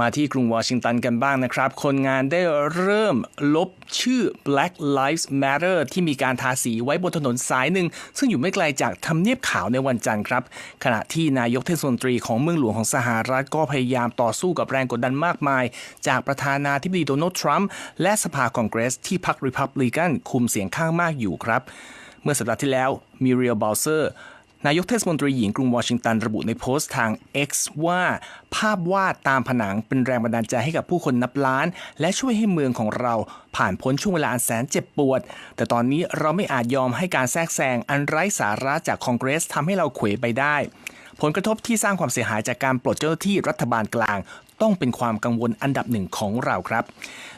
มาที่กรุงวอชิงตันกันบ้างนะครับ คนงานได้เริ่มลบชื่อ Black Lives Matter ที่มีการทาสีไว้บนถนนสายหนึ่ง ซึ่งอยู่ไม่ไกลจากทำเนียบขาวในวันจันทร์ครับ ขณะที่นายกเทศมนตรีของเมืองหลวงของสหรัฐก็พยายามต่อสู้กับแรงกดดันมากมาย จากประธานาธิบดีโดนัลด์ทรัมป์และสภาคองเกรสที่พรรคริพับลิกันคุมเสียงข้างมากอยู่ครับ เมื่อสัปดาห์ที่แล้วมิเรียลบ u ลเซอร์ นายกเทศมนตรีหญิงกรุงวอชิงตันระบุในโพสต์ทาง X ว่า ภาพวาดตามผนังเป็นแรงบันดาลใจให้กับผู้คนนับล้าน และช่วยให้เมืองของเราผ่านพ้นช่วงเวลาอันแสนเจ็บปวด แต่ตอนนี้เราไม่อาจยอมให้การแทรกแซงอันไร้สาระจากคองเกรสทำให้เราเขวไปได้ ผลกระทบที่สร้างความเสียหายจากการปลดเจ้าหน้าที่รัฐบาลกลาง ต้องเป็นความกังวลอันดับหนึ่งของเราครับ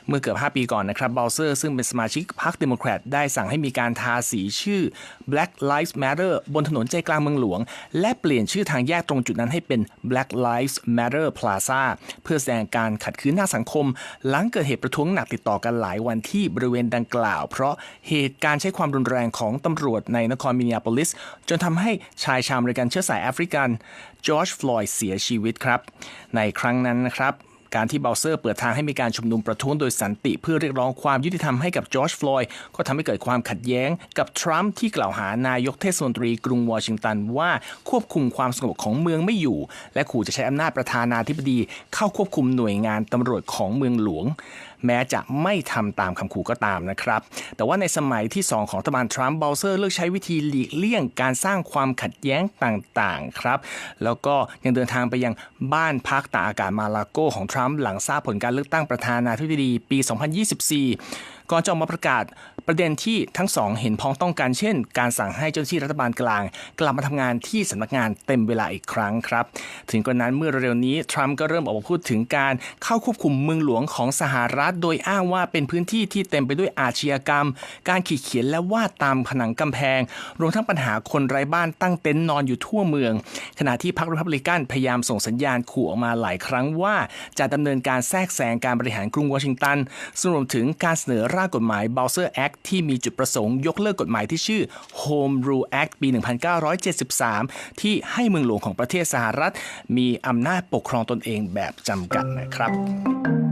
เมื่อเกือบ 5 ปีก่อนนะครับบ o ลเซอร์ซึ่งเป็นสมาชิกพรรคเดโมแครตได้สั่งให้มีการทาสีชื่อ Black Lives Matter บนถนนใจกลางเมืองหลวง และเปลี่ยนชื่อทางแยกตรงจุดนั้นให้เป็น Black Lives Matter Plaza เพื่อแสดงการขัดขืนหน้าสังคม หลังเกิดเหตุประท้วงหนักติดต่อกันหลายวันที่บริเวณดังกล่าว เพราะเหตุการณ์ใช้ความรุนแรงของตำรวจในนครมินนิอาโพลิส จนทำให้ชายชาวอเมริกันเชื้อสายแอฟริกันจอร์จฟลอยด์เสียชีวิตครับ ในครั้งนั้นนะครับ การที่เบลเซอร์เปิดทางให้มีการชุมนุมประท้วงโดยสันติเพื่อเรียกร้องความยุติธรรมให้กับจอร์จฟลอยด์ก็ทำให้เกิดความขัดแย้งกับทรัมป์ที่กล่าวหานายกเทศมนตรีกรุงวอชิงตันว่าควบคุมความสงบของเมืองไม่อยู่ และขู่จะใช้อำนาจประธานาธิบดีเข้าควบคุมหน่วยงานตำรวจของเมืองหลวง แม้จะไม่ทำตามคำขู่ก็ตามนะครับ แต่ว่าในสมัยที่ 2 ของรัฐบาลทรัมป์เบลเซอร์เลือกใช้วิธีหลีกเลี่ยงการสร้างความขัดแย้งต่างๆครับแล้วก็ยังเดินทางไปยังบ้านพักตากอากาศมาลาโกของทรัมป์หลังทราบผลการเลือกตั้งประธานาธิบดีปี 2024 ก่อนจะออกมาประกาศประเด็นที่ทั้งสองเห็นพ้องต้องกันเช่น การสั่งให้เจ้าหน้าที่รัฐบาลกลาง กลับมาทำงานที่สำนักงานเต็มเวลาอีกครั้งครับ ถึงกระนั้นเมื่อเร็วๆนี้ทรัมป์ก็เริ่มออกมาพูดถึงการเข้าควบคุมเมืองหลวงของสหรัฐ โดยอ้างว่าเป็นพื้นที่ที่เต็มไปด้วยอาชญากรรม การขีดเขียนและวาดตามผนังกำแพง รวมทั้งปัญหาคนไร้บ้านตั้งเต็นท์นอนอยู่ทั่วเมือง ขณะที่พรรครีพับลิกันพยายามส่งสัญญาณขู่ออกมาหลายครั้งว่า จะดำเนินการแทรกแซงการบริหารกรุงวอชิงตันซึ่งรวมถึงการเสนอร่างกฎหมาย Bowser Act ที่มีจุดประสงค์ยกเลิกกฎหมายที่ชื่อ Home Rule Act ปี 1973 ที่ให้เมืองหลวงของประเทศสหรัฐ มีอำนาจปกครองตนเองแบบจำกัดนะครับ